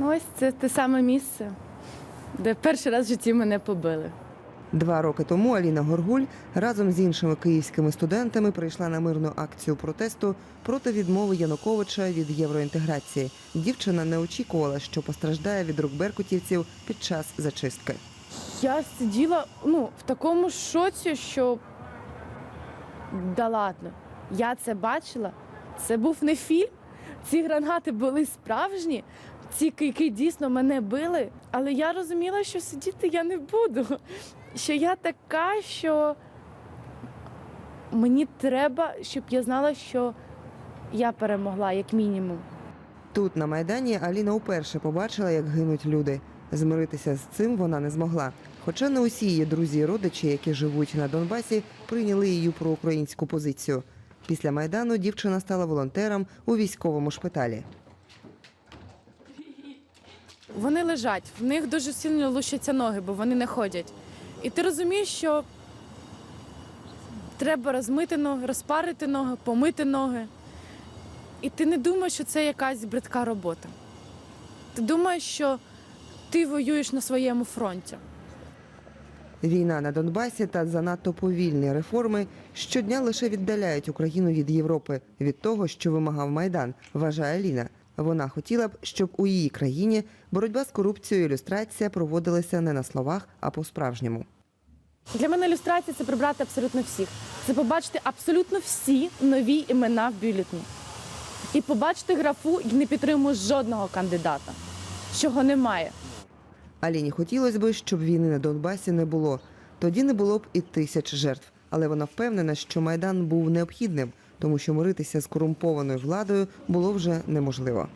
Ну, ось це те саме місце, де перший раз в житті мене побили. Два роки тому Аліна Горгуль разом з іншими київськими студентами прийшла на мирну акцію протесту проти відмови Януковича від євроінтеграції. Дівчина не очікувала, що постраждає від рук беркутівців під час зачистки. Я сиділа ну, в такому шоці, що да ладно, я це бачила. Це був не фільм. Ці гранати були справжні, ці кийки дійсно мене били. Але я розуміла, що сидіти я не буду. Що я така, що мені треба, щоб я знала, що я перемогла, як мінімум. Тут на майдані Аліна уперше побачила, як гинуть люди. Змиритися з цим вона не змогла. Хоча не усі її друзі і родичі, які живуть на Донбасі, прийняли її проукраїнську позицію. Після майдану дівчина стала волонтером у військовому шпиталі. Вони лежать, в них дуже сильно лущаться ноги, бо вони не ходять. І ти розумієш, що треба розмити ноги, розпарити ноги, помити ноги. І ти не думаєш, що це якась бридка робота. Ти думаєш, що ти воюєш на своєму фронті. Війна на Донбасі та занадто повільні реформи щодня лише віддаляють Україну від Європи, від того, що вимагав Майдан, вважає Аліна. Вона хотіла б, щоб у її країні боротьба з корупцією і ілюстрація проводилися не на словах, а по-справжньому. Для мене ілюстрація це прибрати абсолютно всіх. Це побачити абсолютно всі нові імена в бюлетні. І побачити графу і не підтримую жодного кандидата, чого немає. Аліні хотілося б, щоб війни на Донбасі не було. Тоді не було б і тисяч жертв. Але вона впевнена, що майдан був необхідним, тому що миритися з корумпованою владою було вже неможливо.